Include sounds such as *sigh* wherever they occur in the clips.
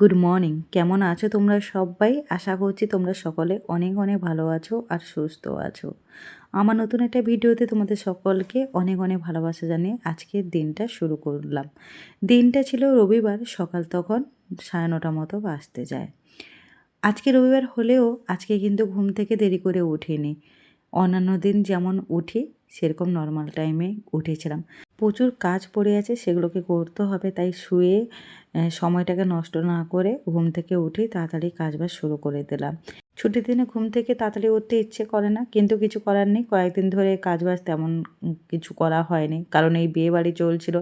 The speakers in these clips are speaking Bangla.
গুড মর্নিং কেমন আছো তোমরা সবাই? আশা করছি তোমরা সকলে অনেক অনেক ভালো আছো আর সুস্থ আছো। আমার নতুন একটা ভিডিওতে তোমাদের সকলকে অনেক অনেক ভালোবাসা জানিয়ে আজকের দিনটা শুরু করলাম। দিনটা ছিল রবিবার, সকাল তখন সাড়ে নটা মতো বাজতে যায়। আজকে রবিবার হলেও আজকে কিন্তু ঘুম থেকে দেরি করে উঠিনি। অন্যান্য দিন যেমন উঠি, সেরকম নর্মাল টাইমে উঠেছিলাম। প্রচুর কাজ পড়ে আছে, সেগুলোকে করতে হবে, তাই শুয়ে সময়টাকে নষ্ট না করে ঘুম থেকে উঠে তাড়াতাড়ি কাজবাজ শুরু করে দিলাম। ছুটির দিনে ঘুম থেকে তাড়াতাড়ি উঠতে ইচ্ছে করে না, কিন্তু কিছু করার নেই। কয়েকদিন ধরে কাজবাজ তেমন কিছু করা হয়নি, কারণ এই বিয়ে বাড়ি চলছিল।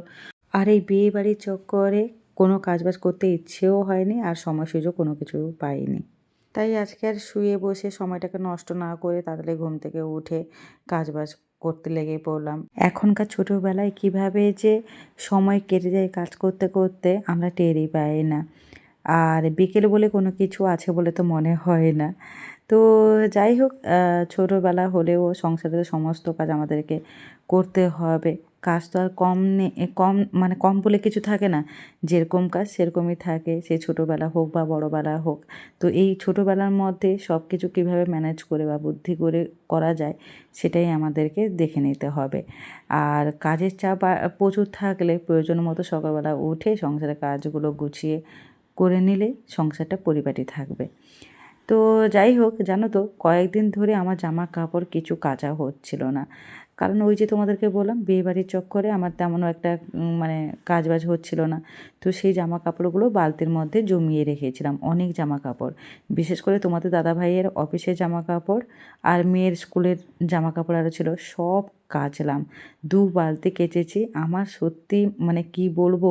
আর এই বিয়ে বাড়ির চক্করে কোনো কাজবাজ করতে ইচ্ছেও হয়নি আর সময় সুযোগ কোনো কিছু পাইনি। তাই আজকে আর শুয়ে বসে সময়টাকে নষ্ট না করে তাড়াতাড়ি ঘুম থেকে উঠে কাজবাজ করতে লেগে পড়লাম। এখনকার ছোটোবেলায় কীভাবে যে সময় কেটে যায় কাজ করতে করতে আমরা টেরই পাই না। আর বিকেল বলে কোনো কিছু আছে বলে তো মনে হয় না। তো যাই হোক ছোটোবেলা হলেও সংসারের সমস্ত কাজ আমাদেরকে করতে হবে। কাজ তো আর কম নে কম মানে কম বলে কিছু থাকে না। যেরকম কাজ সেরকমই থাকে, সে ছোটোবেলা হোক বা বড়োবেলা হোক। তো এই ছোটোবেলার মধ্যে সব কিছু কীভাবে ম্যানেজ করে বা বুদ্ধি করে করা যায়, সেটাই আমাদেরকে দেখে নিতে হবে। আর কাজের চাপ প্রচুর থাকলে প্রয়োজন মতো সকালবেলা উঠে সংসারের কাজগুলো গুছিয়ে করে নিলে সংসারটা পরিপাটি থাকবে। তো যাই হোক, জানো তো, কয়েকদিন ধরে আমার জামা কাপড় কিছু কাচা হচ্ছিল না। কারণ ওই যে তোমাদেরকে বললাম, বিয়েবাড়ির চক্করে আমার তেমনও একটা মানে কাজবাজ হচ্ছিল না। তো সেই জামা কাপড়গুলো বালতির মধ্যে জমিয়ে রেখেছিলাম, অনেক জামা কাপড় বিশেষ করে তোমাদের দাদা ভাইয়ের অফিসের জামা কাপড় আর মেয়ের স্কুলের জামা কাপড় আরও ছিল, সব কাচলাম। দু বালতি কেচেছি। আমার সত্যি মানে কি বলব,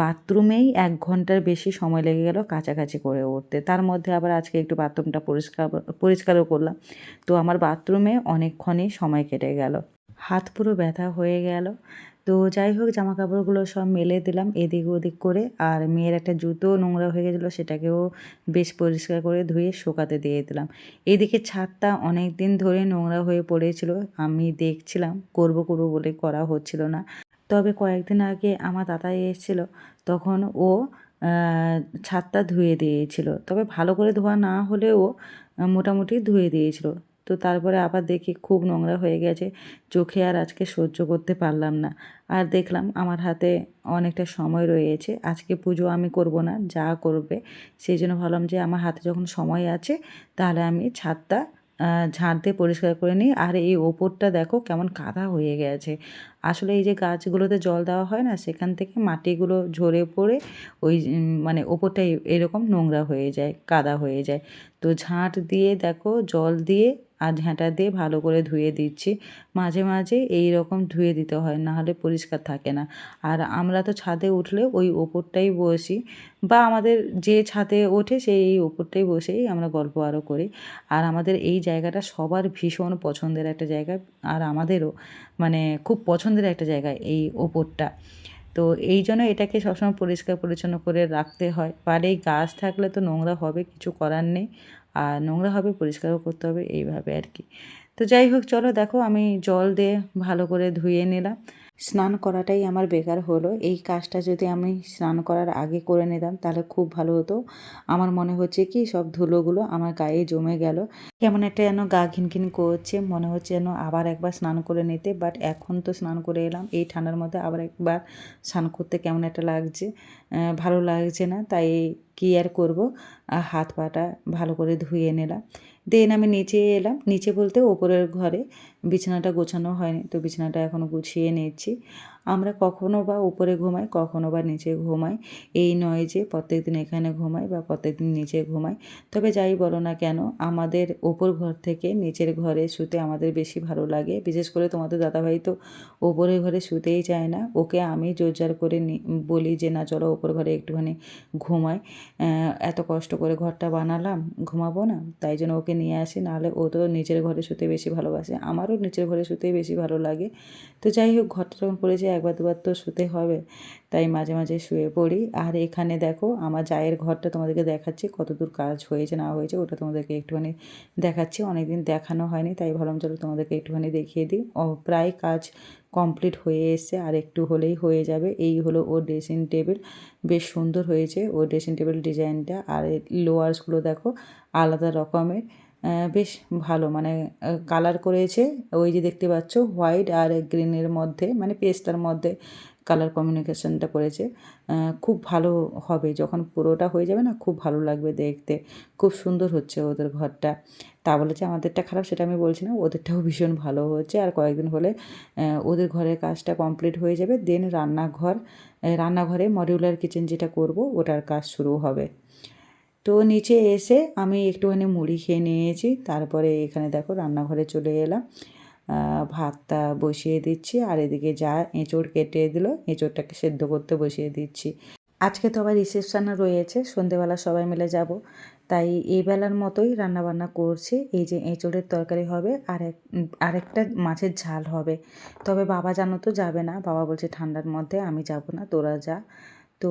বাথরুমেই এক ঘণ্টার বেশি সময় লেগে গেল কাছাকাছি করে উঠতে। তার মধ্যে আবার আজকে একটু বাথরুমটা পরিষ্কার, পরিষ্কারও করলাম। তো আমার বাথরুমে অনেকক্ষণই সময় কেটে গেল। হাত পুরো ব্যথা হয়ে গেল। তো যাই হোক জামা কাপড়গুলো সব মেলে দিলাম এদিক ওদিক করে। আর মেয়ের একটা জুতো নোংরা হয়ে গেছিল, সেটাকেও বেশ পরিষ্কার করে ধুয়ে শোকাতে দিয়ে দিলাম। এদিকে ছাদটা অনেক দিন ধরে নোংরা হয়ে পড়েছিল, আমি দেখছিলাম, করব করব বলে করা হচ্ছিল না। তবে কয়েকদিন আগে আমার দাদা এসেছিল, তখন ও ছাদটা ধুয়ে দিয়েছিল। তবে ভালো করে ধোয়া না হলেও মোটামুটি ধুয়ে দিয়েছিল। তো তারপরে আবার দেখি খুব নোংরা হয়ে গেছে। চোখে আর আজকে সহ্য করতে পারলাম না। আর দেখলাম আমার হাতে অনেকটা সময় রয়েছে। আজকে পুজো আমি করব না, যা করবে। সেই জন্য ভাবলাম যে আমার হাতে যখন সময় আছে, তাহলে আমি ছাদটা ঝাঁট দিয়ে পরিষ্কার করে নিই। আর এই ওপরটা দেখো কেমন কাদা হয়ে গেছে। আসলে এই যে গাছগুলোতে জল দেওয়া হয় না, সেখান থেকে মাটিগুলো ঝরে পড়ে ওই মানে ওপরটা এ- এরকম নোংরা হয়ে যায়, কাদা হয়ে যায়। তো ঝাঁট দিয়ে দেখো, জল দিয়ে আর ঝাঁটা দিয়ে ভালো করে ধুয়ে দিচ্ছি। মাঝে মাঝে এই রকম ধুয়ে দিতে হয়, না হলে পরিষ্কার থাকে না। আর আমরা তো ছাদে উঠলে ওই ওপরটাই বসি বা আমাদের যে ছাদে ওঠে সেই এই ওপরটাই বসেই আমরা গল্প আরও করি। আর আমাদের এই জায়গাটা সবার ভীষণ পছন্দের একটা জায়গা। আর আমাদেরও মানে খুব পছন্দের একটা জায়গা এই ওপরটা। তো এই জন্য এটাকে সবসময় পরিষ্কার পরিচ্ছন্ন করে রাখতে হয়। পারে গাছ থাকলে তো নোংরা হবে, কিছু করার নেই। আর নোংরা হবে, পরিষ্কারও করতে হবে, এইভাবে আর কি। তো যাই হোক, চলো দেখো, আমি জল দিয়ে ভালো করে ধুয়ে নিলাম। স্নান করাটাই আমার বেকার হলো। এই কাজটা যদি আমি স্নান করার আগে করে নিতাম, তাহলে খুব ভালো হতো। আমার মনে হচ্ছে কি, সব ধুলোগুলো আমার গায়ে জমে গেল। কেমন একটা যেন গা ঘিনঘিন করছে, মনে হচ্ছে যেন আবার একবার স্নান করে নিতে। বাট এখন তো স্নান করে এলাম, এই ঠান্ডার মধ্যে আবার একবার স্নান করতে কেমন একটা লাগছে। ভালো লাগছে না, তাই কি আর করব? হাত পাটা ভালো করে ধুয়ে নিলাম। দেন আমি নিচে এলাম। নিচে বলতে ওপরের ঘরে বিছানাটা গোছানো হয়নি, তো বিছানাটা এখনও গুছিয়ে নিচ্ছি। আমরা কখনো বা উপরে ঘুমাই, কখনো বা নিচে ঘুমাই। এই নয় যে প্রত্যেক দিন এখানে ঘুমাই বা প্রত্যেক দিন নিচে ঘুমাই। তবে যাই বলো না কেন, আমাদের ওপর ঘর থেকে নিচের ঘরে শুতে আমাদের বেশি ভালো লাগে। বিশেষ করে তোমাদের দাদাভাই তো ওপরের ঘরে শুতেই চায় না। ওকে আমি জোরজার করে বলি যে, না, চলো ওপর ঘরে একটুখানি ঘুমাই। এত কষ্ট করে ঘরটা বানালাম, ঘুমাবো না। তাই জন্য ওকে নিয়ে আসি, নাহলে ও তো নিচের ঘরে শুতে বেশি ভালোবাসে। আমারও নিচের ঘরে শুতেই বেশি ভালো লাগে। তো যাই হোক, ঘরটা যখন করেছে একবার দুবার তো শুতে হবে, তাই মাঝে মাঝে শুয়ে পড়ি। আর এখানে দেখো, আমার জায়ের ঘরটা তোমাদেরকে দেখাচ্ছি কতদূর কাজ হয়েছে, না হয়েছে, ওটা তোমাদেরকে একটুখানি দেখাচ্ছি। অনেকদিন দেখানো হয়নি, তাই ভাবলাম চলো তোমাদেরকে একটুখানি দেখিয়ে দিই। ও, প্রায় কাজ কমপ্লিট হয়ে এসছে, আর একটু হলেই হয়ে যাবে। এই হলো ওর ড্রেসিং টেবিল, বেশ সুন্দর হয়েছে ওর ড্রেসিং টেবিল ডিজাইনটা। আর লোয়ার্সগুলো দেখো, আলাদা রকমের। বেশ ভালো। মানে কালার করেছে। ওই যে দেখতে পাচ্ছ হোয়াইট আর গ্রিনের মধ্যে মানে পেস্টার মধ্যে কালার কমিউনিকেশনটা করেছে। খুব ভালো হবে। যখন পুরোটা হয়ে যাবে না, খুব ভালো লাগবে দেখতে। খুব সুন্দর হচ্ছে ওদের ঘরটা। তা বলে যে আমাদেরটা খারাপ, সেটা আমি বলছি না। ওদেরটাও ভীষণ ভালো হচ্ছে। আর কয়েকদিন হলে ওদের ঘরের কাজটা কমপ্লিট হয়ে যাবে। দেন রান্নাঘর রান্নাঘরে মডিউলার কিচেন যেটা করব, ওটার কাজ শুরু হবে। তো নিচে এসে আমি একটুখানি মুড়ি খেয়ে নিয়েছি। তারপরে এখানে দেখো রান্নাঘরে চলে এলাম। ভাতটা বসিয়ে দিচ্ছি আর এদিকে যা এঁচড় কেটে দিল, এঁচড়টাকে সেদ্ধ করতে বসিয়ে দিচ্ছি। আজকে তো আবার রিসেপশান রয়েছে, সন্ধেবেলা সবাই মিলে যাব। তাই এই বেলার মতোই রান্নাবান্না করছি। এই যে এঁচড়ের তরকারি হবে আর এক, আরেকটা মাছের ঝাল হবে। তবে বাবা জানো তো যাবে না। বাবা বলছে ঠান্ডার মধ্যে আমি যাব না, তোরা যা। তো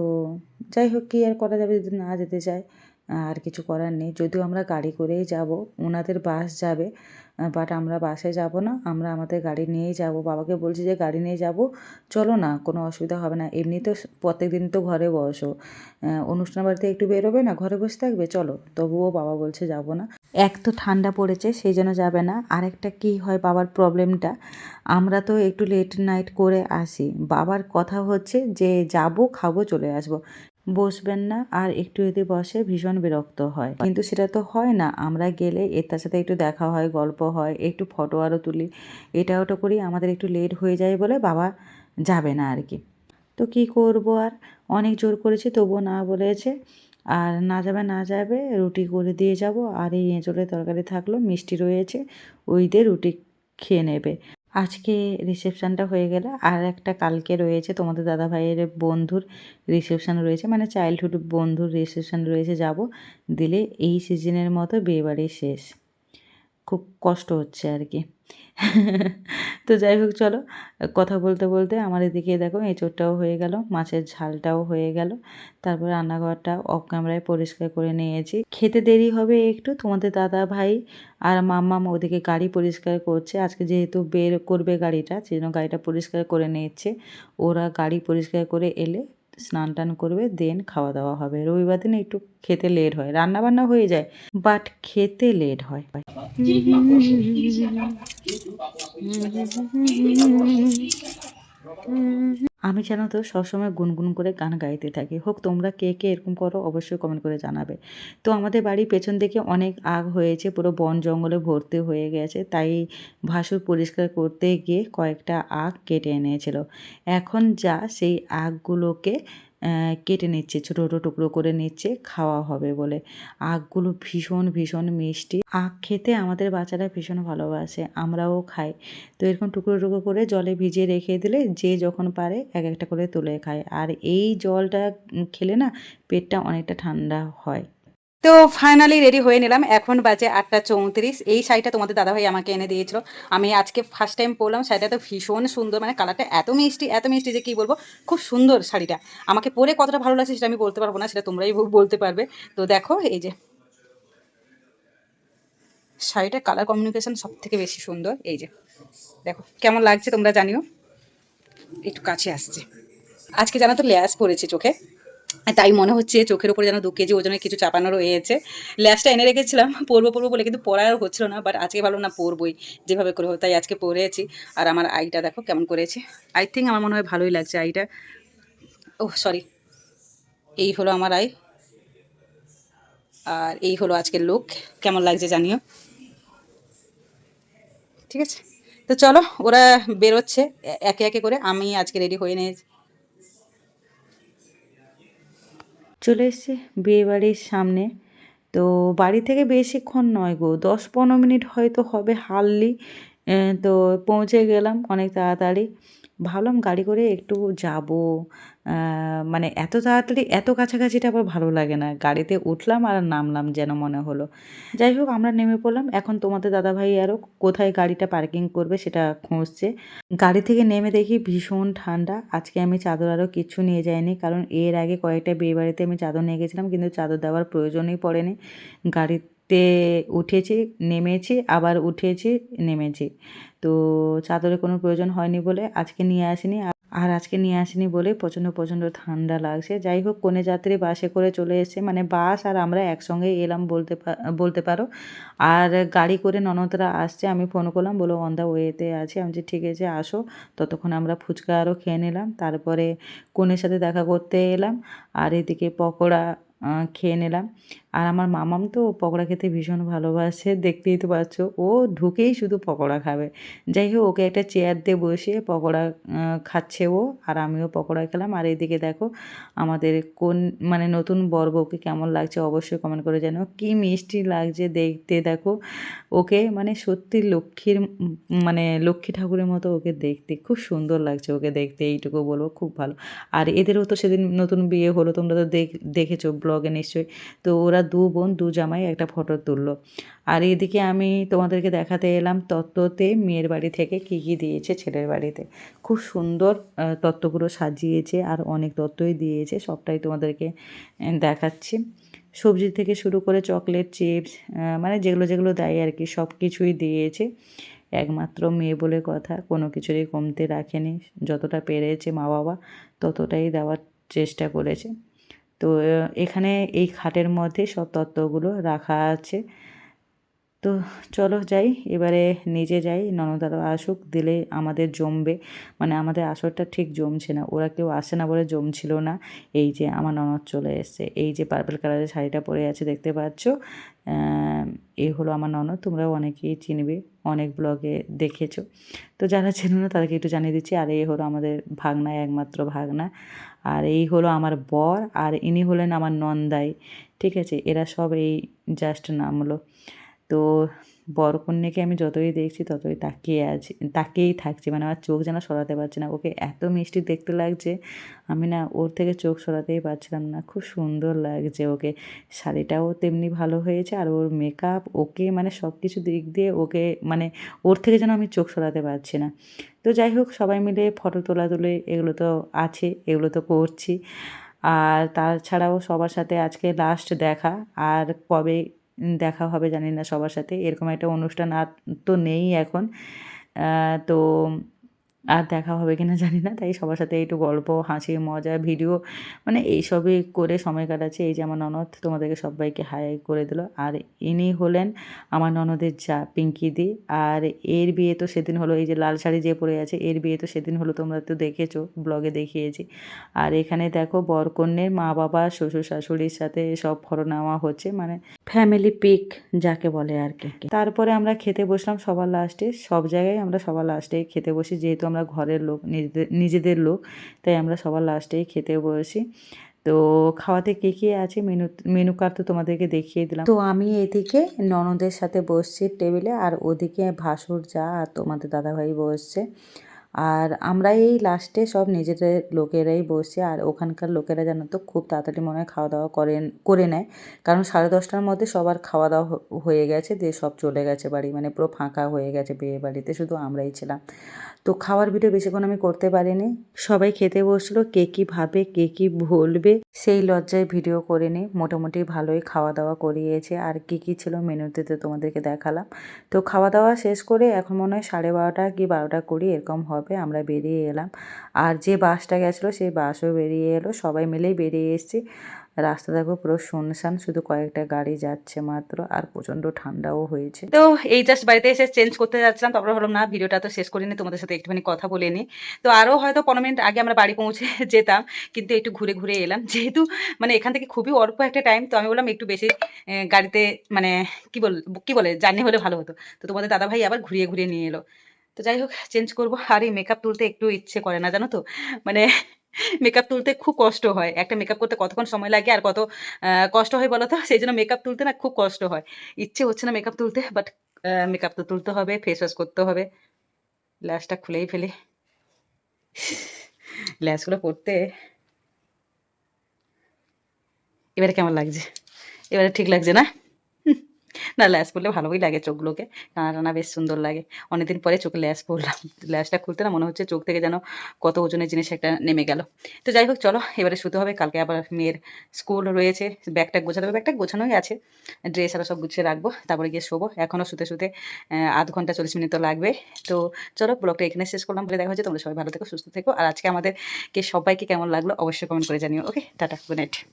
যাই হোক, কী আর করা যাবে যদি না যেতে চায়। আর কিছু করার নেই। যদিও আমরা গাড়ি করেই যাব, ওনাদের বাস যাবে বাট আমরা বাসে যাব না, আমরা আমাদের গাড়ি নিয়েই যাব। বাবাকে বলছি যে, গাড়ি নিয়ে যাব, চলো না, কোনো অসুবিধা হবে না। এমনি তো প্রত্যেক দিন তো ঘরে বসো। অনুষ্ঠান বাড়িতে একটু বেরোবে না, ঘরে বসে থাকবে, চলো। তবুও বাবা বলছে যাব না। এক তো ঠান্ডা পড়েছে সেই জন্য যাবে না। আরেকটা কি হয় বাবার প্রবলেমটা, আমরা তো একটু লেট নাইট করে আসি। বাবার কথা হচ্ছে যে, যাব, খাব, চলে আসব। বসবেন না আর একটু যদি বসে ভীষণ বিরক্ত হয়। কিন্তু সেটা তো হয় না। আমরা গেলে এর তার সাথে একটু দেখা হয়, গল্প হয়, একটু ফটো আরও তুলি। এটা ওটা করি আমাদের একটু লেট হয়ে যায় বলে বাবা যাবে না আর কি। তো কি করব আর? অনেক জোর করেছি তবুও না বলেছে। আর না যাবে না যাবে রুটি করে দিয়ে যাব। আর এই এঁচড়ের তরকারি থাকল, মিষ্টি রয়েছে। ওই দিয়ে রুটি খেয়ে নেবে। আজকে রিসেপশানটা হয়ে গেলে আর একটা কালকে রয়েছে তোমাদের দাদা ভাইয়ের বন্ধুর রিসেপশান রয়েছে মানে চাইল্ডহুড বন্ধুর রিসেপশান রয়েছে, যাব। দিলে এই সিজনের মতো বিয়েবাড়ি শেষ। খুব কষ্ট হচ্ছে আর কি। তো যাই হোক, চলো, কথা বলতে বলতে আমার এদিকে দেখো, এঁচোড়টাও হয়ে গেল, মাছের ঝালটাও হয়ে গেল। তারপর রান্নাঘরটা অফ ক্যামেরায় পরিষ্কার করে নিয়েছি। খেতে দেরি হবে একটু, তোমাদের দাদা ভাই আর মাম্মাম ওদিকে গাড়ি পরিষ্কার করছে। আজকে যেহেতু বের করবে গাড়িটা সেই জন্য গাড়িটা পরিষ্কার করে নিচ্ছে। ওরা গাড়ি পরিষ্কার করে এলে স্নান টান করবে দেন খাওয়া দাওয়া হবে রবিবার দিন একটু খেতে লেট হয় রান্না বান্না হয়ে যায় বাট খেতে লেট হয় আমি জানো তো সবসময় গুনগুন করে গান গাইতে থাকি। হোক তোমরা কে কে এরকম করো, অবশ্যই কমেন্ট করে জানাবে। তো আমাদের বাড়ির পেছন দিকে অনেক আগ হয়েছে, পুরো বন জঙ্গলে ভর্তি হয়ে গেছে। তাই ভাসুর পরিষ্কার করতে গিয়ে কয়েকটা আগ কেটে এনেছিল। এখন যা সেই আগগুলোকে কেটে নিচ্ছে, ছোটো ছোটো টুকরো করে নিচ্ছে, খাওয়া হবে বলে। আখগুলো ভীষণ ভীষণ মিষ্টি। আখ খেতে আমাদের বাচ্চারা ভীষণ ভালোবাসে, আমরাও খাই। তো এরকম টুকরো টুকরো করে জলে ভিজিয়ে রেখে দিলে যে যখন পারে এক একটা করে তুলে খায়। আর এই জলটা খেলে না পেটটা অনেকটা ঠান্ডা হয়। তো ফাইনালি রেডি হয়ে নিলাম। এখন বাজে আটটা চৌত্রিশ। এই শাড়িটা তোমাদের দাদাভাই আমাকে এনে দিয়েছিল। আমি আজকে ফার্স্ট টাইম পরলাম। শাড়িটা তো ভীষণ সুন্দর মানে কালারটা এত মিষ্টি এত মিষ্টি যে কী বলব, খুব সুন্দর শাড়িটা। আমাকে পরে কতটা ভালো লাগছে সেটা আমি বলতে পারব না, সেটা তোমরাই বলতে পারবে। তো দেখো, এই যে শাড়িটার কালার কমিউনিকেশন সব থেকে বেশি সুন্দর। এই যে দেখো, কেমন লাগছে তোমরা জানিও। একটু কাছে আসছে। আজকে জানো তো ল্যাস পড়েছে চোখে। তাই মনে হচ্ছে চোখের উপরে যেন দু কেজি ওজনের কিছু চাপানো রয়েছে। ল্যাসটা এনে রেখেছিলাম, পরবো পরবো বলে কিন্তু পড়া আর হচ্ছিল না বাট আজকে ভালো না পরবই, যেভাবে করে হোক, তাই আজকে পরেছি আর আমার আইটা দেখো কেমন করেছে। আই থিঙ্ক আমার মনে হয় ভালোই লাগছে আইটা। ও সরি এই হলো আমার আই। আর এই হলো আজকের লুক কেমন লাগছে জানিও। ঠিক আছে? তো চলো, ওরা বেরোচ্ছে একে একে করে। আমি আজকে রেডি হয়ে নিয়েছি। চলে এসছে বিয়েবাড়ির সামনে। তো বাড়ি থেকে বেশিক্ষণ নয় গো, দশ পনেরো মিনিট হয়তো হবে হারলি তো পৌঁছে গেলাম অনেক তাড়াতাড়ি। ভাবলাম গাড়ি করে একটু যাব। মানে এত তাড়াতাড়ি, এত কাছাকাছিটা আবার ভালো লাগে না। গাড়িতে উঠলাম আর নামলাম যেন মনে হলো। যাই হোক, আমরা নেমে পড়লাম। এখন তোমাদের দাদাভাই আরও কোথায় গাড়িটা পার্কিং করবে সেটা খুঁজছে। গাড়ি থেকে নেমে দেখি ভীষণ ঠান্ডা। আজকে আমি চাদর আরও কিচ্ছু নিয়ে যাইনি, কারণ এর আগে কয়েকটা বিয়ে বাড়িতে আমি চাদর নিয়ে গেছিলাম, কিন্তু চাদর দেওয়ার প্রয়োজনই পড়েনি। গাড়িতে উঠেছি, নেমেছি, আবার উঠেছি, নেমেছি। তো চাদরের কোনো প্রয়োজন হয়নি বলে আজকে নিয়ে আসিনি। আর- আজকে নিয়ে আসিনি বলে প্রচণ্ড প্রচণ্ড ঠান্ডা লাগছে। যাই হোক, কনে যাত্রী বাসে করে চলে এসেছে। মানে বাস আর আমরা একসঙ্গে এলাম বলতে বলতে পারো। আর গাড়ি করে ননদরা আসছে। আমি ফোন করলাম বলো অন ওয়েতে আছে। আমি যে ঠিক আছে, আসো। ততক্ষণ আমরা ফুচকা আরও খেয়ে নিলাম। তারপরে কনের সাথে দেখা করতে এলাম। আর এদিকে পকোড়া খেয়ে নিলাম। আর আমার মামাম তো পকোড়া খেতে ভীষণ ভালোবাসে, দেখতেই তো পাচ্ছ। ও ঢুকেই শুধু পকোড়া খাবে। যাই হোক, ওকে একটা চেয়ার দিয়ে বসিয়ে পকোড়া খাচ্ছে ও আর আমিও পকোড়া খেলাম। আর এইদিকে দেখো, আমাদের কোন মানে নতুন বর বউকে কেমন লাগছে অবশ্যই কমেন্ট করে জানো কি মিষ্টি লাগছে দেখতে দেখো। ওকে মানে সত্যি লক্ষ্মীর মানে লক্ষ্মী ঠাকুরের মতো ওকে দেখতে, খুব সুন্দর লাগছে ওকে দেখতে, এইটুকু বলব, খুব ভালো। আর এদেরও তো সেদিন নতুন বিয়ে হলো, তোমরা তো দেখ, দেখেছ ব্লগে নিশ্চয়ই। তো ওরা দু বোন, দু জামাই একটা ফটো তুললো। আর এদিকে আমি তোমাদেরকে দেখাতে এলাম তত্ত্বতে মেয়ের বাড়ি থেকে কী কী দিয়েছে ছেলের বাড়িতে। খুব সুন্দর তত্ত্বগুলো সাজিয়েছে আর অনেক তত্ত্বই দিয়েছে, সবটাই তোমাদেরকে দেখাচ্ছি। সবজি থেকে শুরু করে চকলেট, চিপস মানে যেগুলো যেগুলো দেয় আর কি, সব কিছুই দিয়েছে। একমাত্র মেয়ে বলে কথা, কোনো কিছুরই কমতে রাখেনি, যতটা পেরেছে মা বাবা ততটাই দেওয়ার চেষ্টা করেছে। তো এখানে এই খাটের মধ্যে সব তত্ত্বগুলো রাখা আছে। তো চলো যাই, এবারে নিজে যাই ননদারও আসুক, দিলে আমাদের জমবে। মানে আমাদের আসরটা ঠিক জমছে না, ওরা কেউ আসে না বলে জমছিল না। এই যে আমার ননদ চলে এসছে, এই যে পার্পল কালারের শাড়িটা পরে আছে, দেখতে পাচ্ছ? এই হলো আমার ননদ, তোমরাও অনেকেই চিনবে, অনেক ব্লগে দেখেছ। তো যারা চেনো না, তাদেরকে একটু জানিয়ে দিচ্ছি, আর এই হলো আমাদের ভাগনা একমাত্র ভাগনা। আর এই হলো আমার বর, আর ইনি হলেন আমার নন্দাই, ঠিক আছে? এরা সব এই জাস্ট নামলো। তো বরকন্যাকে আমি যতই দেখছি, ততই তাকিয়ে আছি, তাকিয়েই থাকছি। মানে আমার চোখ যেন সরাতে পারছি না। ওকে এত মিষ্টি দেখতে লাগছে, আমি না ওর থেকে চোখ সরাতেই পারছিলাম না। খুব সুন্দর লাগছে ওকে। শাড়িটাও তেমনি ভালো হয়েছে আর ওর মেকআপ ওকে মানে সব কিছু দিক দিয়ে ওকে মানে ওর থেকে যেন আমি চোখ সরাতে পারছি না। তো যাই হোক, সবাই মিলে ফটো তোলা তুলে এগুলো তো আছে, এগুলো তো করছি। আর তাছাড়াও সবার সাথে আজকে লাস্ট দেখা। আর কবে দেখা হবে জানি না সবার সাথে। এরকম একটা অনুষ্ঠান আর তো নেই এখন। তো আর দেখা হবে কিনা জানি না। তাই সবার সাথে একটু গল্প, হাসি, মজা, ভিডিও মানে এইসবই করে সময় কাটাচ্ছে। এই যে আমার ননদ তোমাদেরকে সবাইকে হাই করে দিল। আর ইনি হলেন আমার ননদের যা, পিঙ্কি দি। আর এর বিয়ে তো সেদিন হলো, এই যে লাল শাড়ি যে পরে আছে, এর বিয়ে তো সেদিন হলো, তোমরা তো দেখেছ ব্লগে দেখিয়েছি। আর এখানে দেখো বরকন্যের মা বাবা, শ্বশুর শাশুড়ির সাথে সব ফটো নেওয়া হচ্ছে মানে ফ্যামিলি পিক যাকে বলে আর কি। তারপরে আমরা খেতে বসলাম সবার লাস্টে সব জায়গায় আমরা সবার লাস্টে খেতে বসি, যেহেতু আমরা ঘরের লোক নিজেদের নিজেদের লোক। তাই আমরা সবার লাস্টেই খেতে বসি। তো খাওয়াতে কে কে আছে? মেনু মেনু কার্ড তো তোমাদেরকে দেখিয়ে দিলাম। তো আমি এদিকে ননদের সাথে বসছি টেবিলে আর ওদিকে ভাসুর যা আর তোমাদের দাদাভাই বসছে। আর আমরা এই লাস্টে সব নিজেদের লোকেরাই বসে আর ওখানকার লোকেরা জানো তো খুব তাড়াতাড়ি মনে হয় খাওয়া দাওয়া করেন, করে নেয়। কারণ সাড়ে দশটার মধ্যে সবার খাওয়া দাওয়া হয়ে গেছে, দিয়ে সব চলে গেছে বাড়ি মানে পুরো ফাঁকা হয়ে গেছে বিয়ে বাড়িতে, শুধু আমরাই ছিলাম। তো খাওয়ার ভিডিও বেশিক্ষণ আমি করতে পারিনি। সবাই খেতে বসল, কে কী ভাবে, কে কী বলবে, সেই লজ্জায় ভিডিও করে নিই মোটামুটি ভালোই খাওয়া দাওয়া করিয়েছে। আর কি কি ছিল মেনুতে তোমাদেরকে দেখালাম। তো খাওয়া দাওয়া শেষ করে এখন মনে হয় সাড়ে বারোটা কি বারোটা কুড়ি, এরকম হবে। আমরা বেরিয়ে এলাম। আর যে বাসটা গেছিল সেই বাসও বেরিয়ে এলো। সবাই মিলেই বেরিয়ে এসেছি। রাস্তা দেখো পুরো শুনশান, শুধু কয়েকটা গাড়ি যাচ্ছে মাত্র আর প্রচণ্ড ঠান্ডাও হয়েছে। তো এই জাস্ট বাড়িতে এসে চেঞ্জ করতে যাচ্ছিলাম, তারপরে ভাবলাম, না, ভিডিওটা তো শেষ করিনি, তোমাদের সাথে একটুখানি কথা বলে নিই। তো আরও হয়তো পনেরো মিনিট আগে আমরা বাড়ি পৌঁছে *laughs* যেতাম, কিন্তু একটু ঘুরে ঘুরে এলাম। যেহেতু মানে এখান থেকে খুবই অল্প একটা টাইম তো আমি বললাম একটু বেশি গাড়িতে মানে কি বল, কি বলে, জার্নি হলে ভালো হতো। তো তোমাদের দাদাভাই আবার ঘুরিয়ে ঘুরিয়ে নিয়ে এলো। তো যাই হোক চেঞ্জ করব। আর এই মেকআপ তুলতে একটু ইচ্ছে করে না, জানো তো? মানে মেকআপ তুলতে খুব কষ্ট হয়। একটা মেকআপ করতে কতক্ষণ সময় লাগে আর কত কষ্ট হয় বলো তো? সেই জন্য মেকআপ তুলতে না খুব কষ্ট হয়। ইচ্ছে হচ্ছে না মেকআপ তুলতে বাট মেকআপ তো তুলতে হবে ফেস ওয়াশ করতে হবে। ল্যাশটা খুলেই ফেলি। ল্যাশগুলো পড়তে। এবারে কেমন লাগছে? এবারে ঠিক লাগছে না? না ল্যাস পরলে ভালোই লাগে চোখগুলোকে। টানা টানা বেশ সুন্দর লাগে। অনেকদিন পরে চোখে ল্যাস পরলাম। *laughs* ল্যাসটা খুলতে না মনে হচ্ছে চোখ থেকে যেন কত ওজনের জিনিস একটা নেমে গেল। তো যাই হোক, চলো, এবারে শুতে হবে। কালকে আবার মেয়ের স্কুল রয়েছে। ব্যাগটা গোছাতে হবে। ব্যাগটা গোছানোই আছে। ড্রেস আরও সব গুছিয়ে রাখব। তারপরে গিয়ে শোবো। এখনও শুতে শুতে আধ ঘণ্টা চল্লিশ মিনিট তো লাগবে। তো চলো, ব্লগটা এখানে শেষ করলাম। বলে দেখা হচ্ছে। তোমরা সবাই ভালো থেকো, সুস্থ থেকো। আর আজকে আমাদেরকে সবাইকে কেমন লাগল অবশ্যই কমেন্ট করে জানিও। ওকে টাটা গুড নাইট